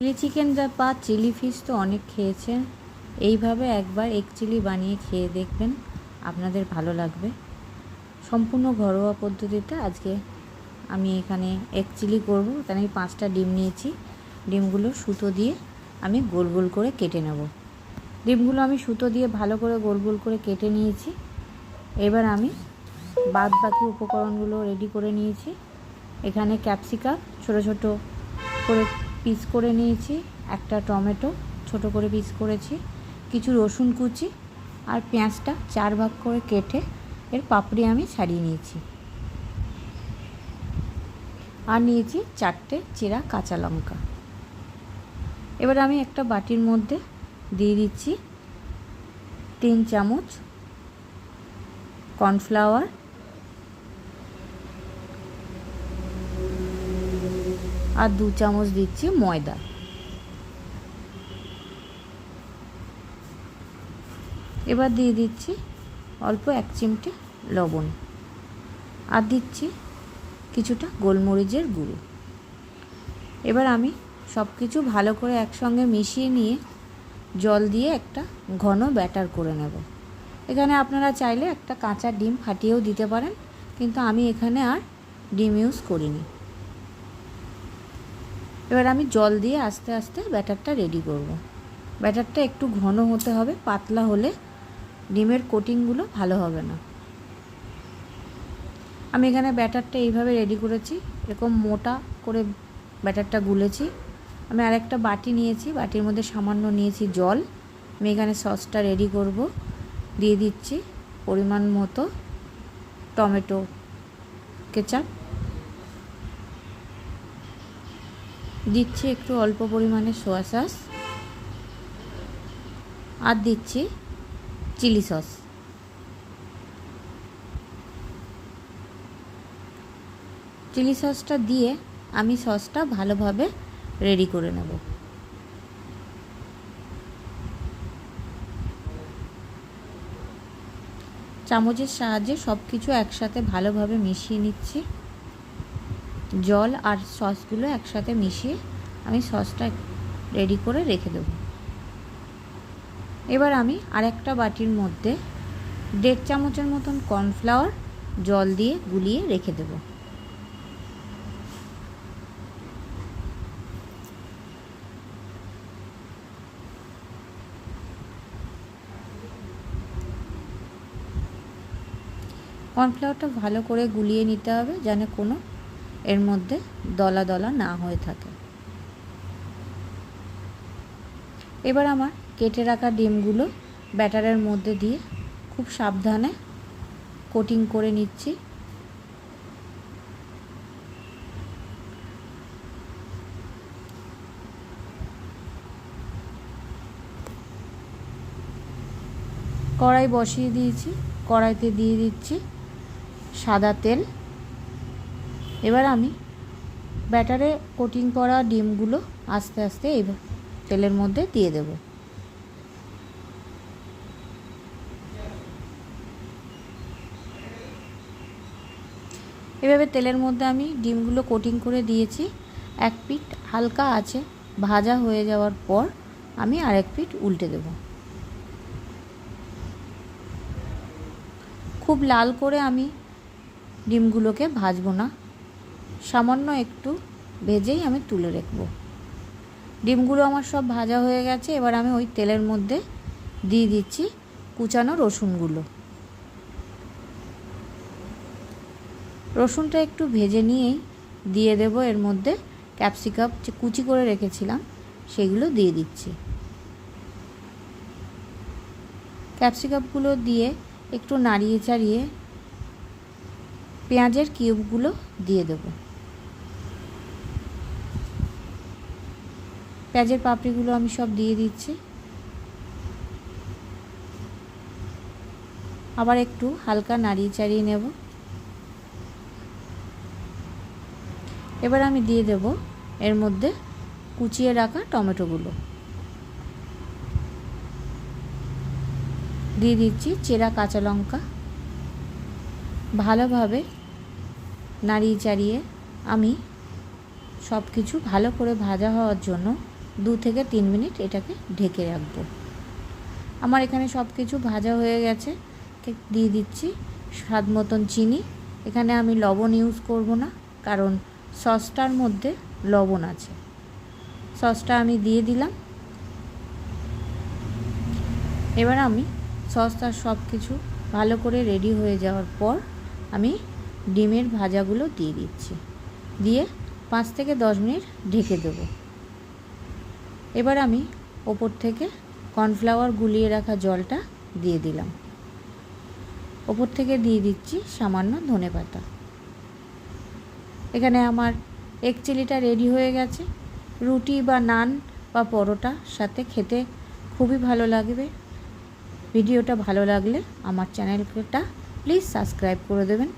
Chilli chicken বা chilli fish তো অনেক খেয়েছেন এইভাবে একবার এক চিলি বানিয়ে খেয়ে দেখবেন, আপনাদের ভালো লাগবে। সম্পূর্ণ ঘরোয়া পদ্ধতিতে আজকে আমি এখানে এক চিলি করব। তাহলে আমি পাঁচটা ডিম নিয়েছি। ডিমগুলো সুতো দিয়ে আমি গোল গোল করে কেটে নেব। ডিমগুলো আমি সুতো দিয়ে ভালো করে গোল গোল করে কেটে নিয়েছি। এবার আমি বাদ বাকি উপকরণগুলো রেডি করে নিয়েছি। এখানে ক্যাপসিকাম ছোট ছোট করে পিস করে নিয়েছি, একটা টমেটো ছোট করে পিস করেছি, কিছু রসুন কুচি আর পেঁয়াজটা চার ভাগ করে কেটে এর পাপড়ি আমি ছাড়িয়ে নিয়েছি। আর নিয়েছি চারটে চেরা কাঁচা লঙ্কা। এবার আমি একটা বাটির মধ্যে দিয়ে দিচ্ছি তিন চামচ কর্নফ্লাওয়ার আর দু চামচ দিচ্ছি ময়দা। এবার দিয়ে দিচ্ছি অল্প এক চিমটে লবণ। আর দিচ্ছি কিছুটা গোলমরিচের গুঁড়ো। এবার আমি সব কিছু ভালো করে একসঙ্গে মিশিয়ে নিয়ে জল দিয়ে একটা ঘন ব্যাটার করে নেব। এখানে আপনারা চাইলে একটা কাঁচা ডিম ফাটিয়েও দিতে পারেন, কিন্তু আমি এখানে আর ডিম ইউজ করিনি। এবার আমি জল দিয়ে আস্তে আস্তে ব্যাটারটা রেডি করব। ব্যাটারটা একটু ঘন হতে হবে, পাতলা হলে ডিমের কোটিংগুলো ভালো হবে না। আমি এখানে ব্যাটারটা এইভাবে রেডি করেছি, এরকম মোটা করে ব্যাটারটা গুলেছি। আমি আরেকটা বাটি নিয়েছি, বাটির মধ্যে সামান্য নিয়েছি জল। আমি এখানে সসটা রেডি করব, দিয়ে দিচ্ছি পরিমাণ মতো টমেটো, কেচাপ। দিচ্ছি একটু অল্প পরিমাণে সোয়া সস আর দিচ্ছি চিলি সস চিলি সসটা দিয়ে আমি সসটা ভালোভাবে রেডি করে নেব। চামচের সাহায্যে সব কিছু একসাথে ভালোভাবে মিশিয়ে নিচ্ছি। জল আর সসগুলো একসাথে মিশিয়ে আমি সসটা রেডি করে রেখে দেবো। এবার আমি আরেকটা বাটির মধ্যে দেড় চামচের মতন কর্নফ্লাওয়ার জল দিয়ে গুলিয়ে রেখে দেবো। কর্নফ্লাওয়ারটা ভালো করে গুলিয়ে নিতে হবে যেন কোনো এর মধ্যে দলা দলা না হয়ে থাকে। এবার আমার কেটে রাখা ডিমগুলো ব্যাটারের মধ্যে দিয়ে খুব সাবধানে কোটিং করে নিচ্ছি। কড়াই বসিয়ে দিয়েছি, কড়াইতে দিয়ে দিচ্ছি সাদা তেল। এবার আমি ব্যাটারে কোটিং করা ডিমগুলো আস্তে আস্তে এই তেলের মধ্যে দিয়ে দেব। এভাবে তেলের মধ্যে আমি ডিমগুলো কোটিং করে দিয়েছি। এক পিঠ হালকা আছে, ভাজা হয়ে যাওয়ার পর আমি আরেক পিঠ উল্টে দেব। খুব লাল করে আমি ডিমগুলোকে ভাজবো না। সামান্য একটু ভেজেই আমি তুলে রাখব। ডিমগুলো আমার সব ভাজা হয়ে গেছে, এবার আমি ওই তেলের মধ্যে দিয়ে দিচ্ছি কুচানো রসুনগুলো। রসুনটা একটু ভেজে নিয়েই দিয়ে দেব, এর মধ্যে ক্যাপসিকাম যে কুচি করে রেখেছিলাম সেগুলো দিয়ে দিচ্ছি। ক্যাপসিকামগুলো দিয়ে একটু নাড়িয়ে চাড়িয়ে পেঁয়াজের কিউবগুলো দিয়ে দেব। পেঁয়াজের পাপড়িগুলো আমি সব দিয়ে দিচ্ছি। আবার একটু হালকা নাড়িয়ে চাড়িয়ে নেব। এবার আমি দিয়ে দেব এর মধ্যে কুচিয়ে রাখা টমেটোগুলো। দিয়ে দিচ্ছি চেরা কাঁচা লঙ্কা। ভালোভাবে নাড়িয়ে চাড়িয়ে আমি সব কিছু ভালো করে ভাজা হওয়ার জন্য দু থেকে তিন মিনিট এটাকে ঢেকে রাখব। আমার এখানে সব কিছু ভাজা হয়ে গেছে। দিয়ে দিচ্ছি স্বাদ মতন চিনি। এখানে আমি লবণ ইউজ করব না, কারণ সসটার মধ্যে লবণ আছে। সসটা আমি দিয়ে দিলাম। এবার আমি সসটা সব কিছু ভালো করে রেডি হয়ে যাওয়ার পর আমি ডিমের ভাজাগুলো দিয়ে দিচ্ছি। দিয়ে পাঁচ থেকে দশ মিনিট ঢেকে দেবো। এবার আমি ওপর থেকে কর্নফ্লাওয়ার গুলিয়ে রাখা জলটা দিয়ে দিলাম। ওপর থেকে দিয়ে দিচ্ছি সামান্য ধনে পাতা। এখানে আমার এক চিলিটা রেডি হয়ে গেছে। রুটি বা নান বা পরোটা সাথে খেতে খুবই ভালো লাগবে। ভিডিওটা ভালো লাগলে আমার চ্যানেলটা প্লিজ সাবস্ক্রাইব করে দেবেন।